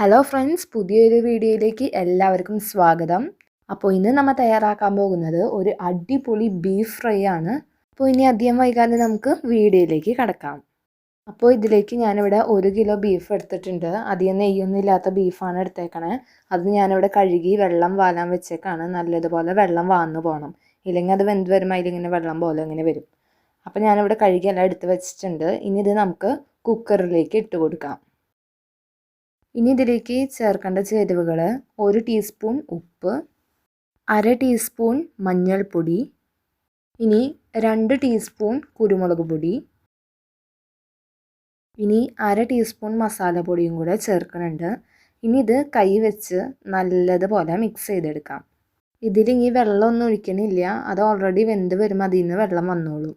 Hello friends പുതിയൊരു വീഡിയോയിലേക്ക് എല്ലാവർക്കും സ്വാഗതം. അപ്പോൾ ഇന്ന് നമ്മൾ തയ്യാറാക്കാൻ പോകുന്നത് ഒരു അടിപൊളി ബീഫ് ഫ്രൈ ആണ്. അപ്പോൾ ഇനി അധികം വൈകാതെ നമുക്ക് വീഡിയോയിലേക്ക് കടക്കാം. അപ്പോൾ ഇതിലേക്ക് ഞാനിവിടെ ഒരു കിലോ ബീഫ് എടുത്തിട്ടുണ്ട്. അധികം നെയ്യൊന്നും ഇല്ലാത്ത ബീഫാണ് എടുത്തേക്കണേ. അത് ഞാനിവിടെ കഴുകി വെള്ളം വാലാൻ വെച്ചേക്കാണ്. നല്ലതുപോലെ വെള്ളം വാന്നു പോകണം ഇല്ലെങ്കിൽ അത് വെന്ത് വരുമ്പോൾ അതിലിങ്ങനെ വെള്ളം പോലെ ഇങ്ങനെ വരും. അപ്പോൾ ഞാനിവിടെ കഴുകി എല്ലാം എടുത്ത് വെച്ചിട്ടുണ്ട്. ഇനി ഇത് നമുക്ക് കുക്കറിലേക്ക് ഇട്ട് കൊടുക്കാം. ഇനി ഇതിലേക്ക് ചേർക്കേണ്ട ചേരുവകൾ ഒരു ടീസ്പൂൺ ഉപ്പ് അര ടീസ്പൂൺ മഞ്ഞൾപ്പൊടി ഇനി രണ്ട് ടീസ്പൂൺ കുരുമുളക് പൊടി ഇനി അര ടീസ്പൂൺ മസാലപ്പൊടിയും കൂടെ ചേർക്കുന്നുണ്ട് ഇനി ഇത് കൈ വെച്ച് നല്ലതുപോലെ മിക്സ് ചെയ്തെടുക്കാം. ഇതിൽ ഇനി വെള്ളമൊന്നും ഒഴിക്കണില്ല. അത് ഓൾറെഡി വെന്ത് വരുമ്പോൾ അതിൽ നിന്ന് വെള്ളം വന്നോളൂ.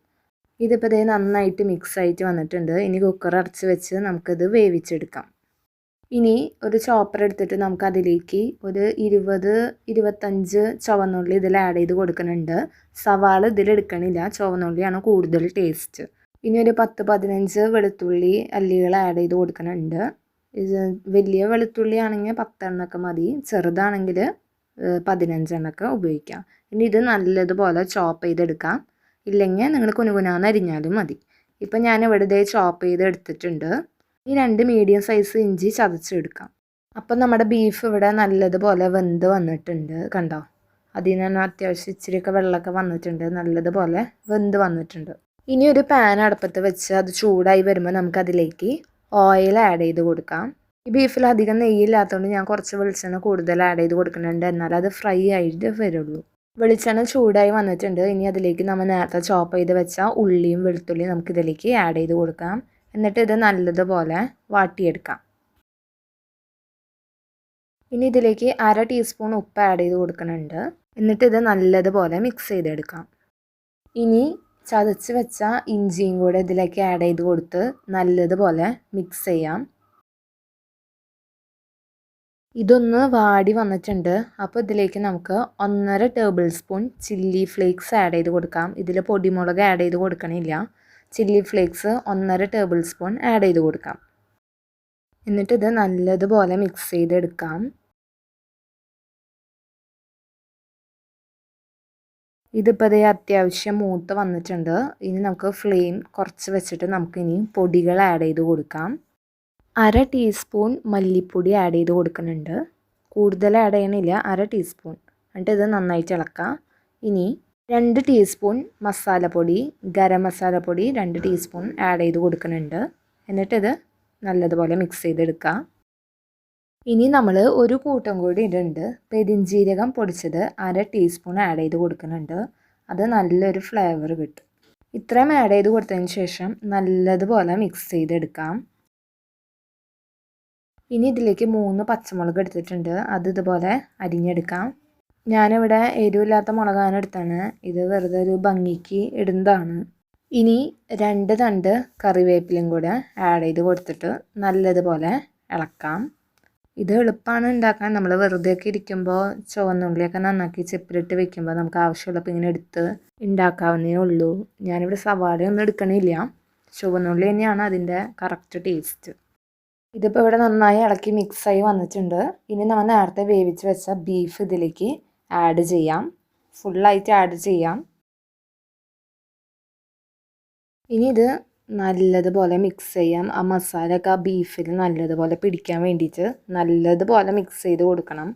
ഇതിപ്പോൾ ഇതേ നന്നായിട്ട് മിക്സ് ആയിട്ട് വന്നിട്ടുണ്ട്. ഇനി കുക്കർ അടച്ച് വെച്ച് നമുക്കിത് വേവിച്ചെടുക്കാം. ഇനി ഒരു ചോപ്പർ എടുത്തിട്ട് നമുക്ക് അതിലേക്ക് ഒരു ഇരുപത് ഇരുപത്തഞ്ച് ചുവന്നുള്ളി ഇതിൽ ആഡ് ചെയ്ത് കൊടുക്കുന്നുണ്ട്. സവാള ഇതിലെടുക്കണില്ല ചുവന്നുള്ളിയാണ് കൂടുതൽ ടേസ്റ്റ് ഇനി ഒരു പത്ത് പതിനഞ്ച് വെളുത്തുള്ളി അല്ലികൾ ആഡ് ചെയ്ത് കൊടുക്കുന്നുണ്ട്. ഇത് വലിയ വെളുത്തുള്ളി ആണെങ്കിൽ പത്തെണ്ണമൊക്കെ മതി. ചെറുതാണെങ്കിൽ പതിനഞ്ചെണ്ണമൊക്കെ ഉപയോഗിക്കാം. ഇനി ഇത് നല്ലതുപോലെ ചോപ്പ് ചെയ്തെടുക്കാം. ഇല്ലെങ്കിൽ നിങ്ങൾ കുനുകുനാന്ന് അരിഞ്ഞാലും മതി. ഇപ്പം ഇതേ ചോപ്പ് ചെയ്ത് എടുത്തിട്ടുണ്ട്. ഈ രണ്ട് മീഡിയം സൈസ് ഇഞ്ചി ചതച്ചെടുക്കാം. അപ്പം നമ്മുടെ ബീഫ് ഇവിടെ നല്ലതുപോലെ വെന്ത് വന്നിട്ടുണ്ട് കണ്ടോ? അതിൽ നിന്ന് അത്യാവശ്യം ഇച്ചിരിയൊക്കെ വെള്ളമൊക്കെ വന്നിട്ടുണ്ട് നല്ലതുപോലെ വെന്ത് വന്നിട്ടുണ്ട്. ഇനി ഒരു പാൻ അടുപ്പത്ത് വെച്ച് അത് ചൂടായി വരുമ്പോൾ നമുക്ക് അതിലേക്ക് ഓയിൽ ആഡ് ചെയ്ത് കൊടുക്കാം. ഈ ബീഫിൽ അധികം നെയ്യില്ലാത്തതുകൊണ്ട് ഞാൻ കുറച്ച് വെളിച്ചെണ്ണ കൂടുതൽ ആഡ് ചെയ്ത് കൊടുക്കുന്നുണ്ട്. എന്നാൽ അത് ഫ്രൈ ആയിട്ട് വരുള്ളൂ. വെളിച്ചെണ്ണ ചൂടായി വന്നിട്ടുണ്ട്. ഇനി അതിലേക്ക് നമ്മൾ നേരത്തെ ചോപ്പ് ചെയ്ത് വെച്ച ഉള്ളിയും വെളുത്തുള്ളിയും നമുക്ക് ഇതിലേക്ക് ആഡ് ചെയ്ത് കൊടുക്കാം. എന്നിട്ട് ഇത് നല്ലതുപോലെ വാട്ടിയെടുക്കാം. ഇനി ഇതിലേക്ക് അര ടീസ്പൂൺ ഉപ്പ് ആഡ് ചെയ്ത് കൊടുക്കുന്നുണ്ട്. എന്നിട്ട് ഇത് നല്ലതുപോലെ മിക്സ് ചെയ്തെടുക്കാം. ഇനി ചതച്ച് വെച്ച ഇഞ്ചിയും കൂടെ ഇതിലേക്ക് ആഡ് ചെയ്ത് കൊടുത്ത് നല്ലതുപോലെ മിക്സ് ചെയ്യാം. ഇതൊന്ന് വാടി വന്നിട്ടുണ്ട്. അപ്പോൾ ഇതിലേക്ക് നമുക്ക് ഒന്നര tablespoon chilli flakes add ചെയ്ത് കൊടുക്കാം. ഇതിൽ പൊടിമുളക് ആഡ് ചെയ്ത് കൊടുക്കണില്ല. ചില്ലി ഫ്ലേക്സ് ഒന്നര ടേബിൾ സ്പൂൺ ആഡ് ചെയ്ത് കൊടുക്കാം. എന്നിട്ട് ഇത് നല്ലതുപോലെ മിക്സ് ചെയ്തെടുക്കാം. ഇതിപ്പോൾ ഇതേ അത്യാവശ്യം മൂത്ത് വന്നിട്ടുണ്ട്. ഇനി നമുക്ക് ഫ്ലെയിം കുറച്ച് വെച്ചിട്ട് നമുക്കിനി പൊടികൾ ആഡ് ചെയ്ത് കൊടുക്കാം. അര ടീസ്പൂൺ മല്ലിപ്പൊടി ആഡ് ചെയ്ത് കൊടുക്കുന്നുണ്ട്. കൂടുതൽ ആഡ് ചെയ്യണില്ല. അര ടീസ്പൂൺ എന്നിട്ട് ഇത് നന്നായിട്ട് ഇളക്കാം. ഇനി രണ്ട് ടീസ്പൂൺ മസാലപ്പൊടി ഗരം മസാലപ്പൊടി രണ്ട് ടീസ്പൂൺ ആഡ് ചെയ്ത് കൊടുക്കുന്നുണ്ട്. എന്നിട്ടിത് നല്ലതുപോലെ മിക്സ് ചെയ്തെടുക്കുക ഇനി നമ്മൾ ഒരു കൂട്ടം കൂടി ഇടുന്നുണ്ട്. പെരിഞ്ജീരകം പൊടിച്ചത് അര ടീസ്പൂൺ ആഡ് ചെയ്ത് കൊടുക്കുന്നുണ്ട്. അത് നല്ലൊരു ഫ്ലേവർ കിട്ടും. ഇത്രയും ആഡ് ചെയ്ത് കൊടുത്തതിന് ശേഷം നല്ലതുപോലെ മിക്സ് ചെയ്തെടുക്കാം. ഇനി ഇതിലേക്ക് മൂന്ന് പച്ചമുളക് എടുത്തിട്ടുണ്ട്. അത് ഇതുപോലെ അരിഞ്ഞെടുക്കാം. ഞാനിവിടെ എരിവില്ലാത്ത മുളകാണ് എടുത്താണ്. ഇത് വെറുതെ ഒരു ഭംഗിക്ക് ഇടുന്നതാണ്. ഇനി രണ്ട് തണ്ട് കറിവേപ്പിലയും കൂടെ ആഡ് ചെയ്ത് കൊടുത്തിട്ട് നല്ലതുപോലെ ഇളക്കാം. ഇത് എളുപ്പമാണ് ഉണ്ടാക്കാൻ. നമ്മൾ വെറുതെ ഒക്കെ ഇരിക്കുമ്പോൾ ചുവന്നുള്ളിയൊക്കെ നന്നാക്കി ചെപ്പിലിട്ട് വെക്കുമ്പോൾ നമുക്ക് ആവശ്യമുള്ളപ്പോൾ ഇങ്ങനെ എടുത്ത് ഉണ്ടാക്കാവുന്നേ ഉള്ളൂ. ഞാനിവിടെ സവാളയൊന്നും എടുക്കണില്ല. ചുവന്നുള്ളി തന്നെയാണ് അതിന്റെ കറക്റ്റ് ടേസ്റ്റ് ഇതിപ്പോൾ ഇവിടെ നന്നായി ഇളക്കി മിക്സായി വന്നിട്ടുണ്ട്. ഇനി നമ്മൾ നേരത്തെ വേവിച്ച് വെച്ച ബീഫ് ഇതിലേക്ക് ആഡ് ചെയ്യാം. ഫുള്ളായിട്ട് ആഡ് ചെയ്യാം. ഇനി ഇത് നല്ലതുപോലെ മിക്സ് ചെയ്യാം. ആ മസാലയൊക്കെ ആ ബീഫിൽ നല്ലതുപോലെ പിടിക്കാൻ വേണ്ടിയിട്ട് നല്ലതുപോലെ മിക്സ് ചെയ്ത് കൊടുക്കണം.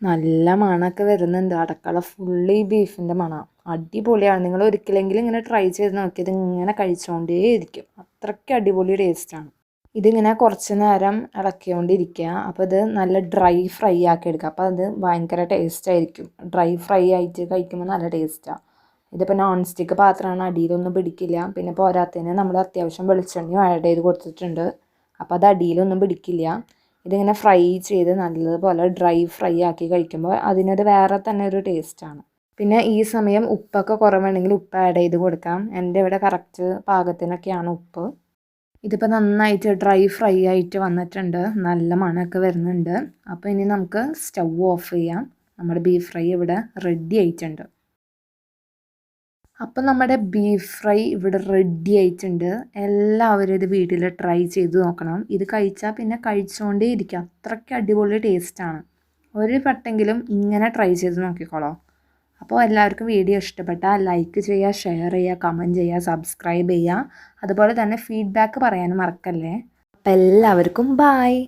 നല്ല മണമൊക്കെ വരുന്നുണ്ട്. അടക്കള ഫുള്ളി ബീഫിന്റെ മണം. അടിപൊളിയാണ്. നിങ്ങൾ ഒരിക്കലെങ്കിലും ഇങ്ങനെ ട്രൈ ചെയ്ത് നോക്കിയത് ഇങ്ങനെ കഴിച്ചുകൊണ്ടേയിരിക്കും അത്രയ്ക്ക് അടിപൊളി ടേസ്റ്റാണ് ഇതിങ്ങനെ കുറച്ച് നേരം ഇളക്കിക്കൊണ്ടിരിക്കുക. അപ്പോൾ ഇത് നല്ല ഡ്രൈ ഫ്രൈ ആക്കി എടുക്കുക. അപ്പോൾ അത് ഭയങ്കര ടേസ്റ്റ് ആയിരിക്കും. ഡ്രൈ ഫ്രൈ ആയിട്ട് കഴിക്കുമ്പോൾ നല്ല ടേസ്റ്റാണ് ഇതിപ്പോൾ നോൺ സ്റ്റിക്ക് പാത്രമാണ്. അടിയിലൊന്നും പിടിക്കില്ല. പിന്നെ പോരാത്തതിന് നമ്മൾ അത്യാവശ്യം വെളിച്ചെണ്ണയും ആഡ് ചെയ്ത് കൊടുത്തിട്ടുണ്ട്. അപ്പോൾ അത് അടിയിലൊന്നും പിടിക്കില്ല. ഇതിങ്ങനെ ഫ്രൈ ചെയ്ത് നല്ലതുപോലെ ഡ്രൈ ഫ്രൈ ആക്കി കഴിക്കുമ്പോൾ അതിനൊരു വേറെ തന്നെ ഒരു ടേസ്റ്റാണ് പിന്നെ ഈ സമയം ഉപ്പൊക്കെ കുറവുണ്ടെങ്കിൽ ഉപ്പ് ആഡ് ചെയ്ത് കൊടുക്കാം. എന്റെ ഇവിടെ കറക്റ്റ് പാകത്തിനൊക്കെയാണ് ഉപ്പ്. ഇതിപ്പോൾ നന്നായിട്ട് ഡ്രൈ ഫ്രൈ ആയിട്ട് വന്നിട്ടുണ്ട്. നല്ല മണമൊക്കെ വരുന്നുണ്ട്. അപ്പോൾ ഇനി നമുക്ക് സ്റ്റൗ ഓഫ് ചെയ്യാം. നമ്മുടെ ബീഫ് ഫ്രൈ ഇവിടെ റെഡി ആയിട്ടുണ്ട്. അപ്പം നമ്മുടെ ബീഫ് ഫ്രൈ ഇവിടെ റെഡി ആയിട്ടുണ്ട്. എല്ലാവരും ഇത് വീട്ടിൽ ട്രൈ ചെയ്ത് നോക്കണം. ഇത് കഴിച്ചാൽ പിന്നെ കഴിച്ചുകൊണ്ടേ ഇരിക്കുക അത്രയ്ക്ക് അടിപൊളി ടേസ്റ്റാണ് ഒരു വട്ടെങ്കിലും ഇങ്ങനെ ട്രൈ ചെയ്ത് നോക്കിക്കോളോ. അപ്പോൾ എല്ലാവർക്കും വീഡിയോ ഇഷ്ടപ്പെട്ടാൽ ലൈക്ക് ചെയ്യുക ഷെയർ ചെയ്യുക കമന്റ് ചെയ്യുക സബ്സ്ക്രൈബ് ചെയ്യുക. അതുപോലെ തന്നെ ഫീഡ്ബാക്ക് പറയാനും മറക്കല്ലേ. അപ്പോൾ എല്ലാവർക്കും ബായ്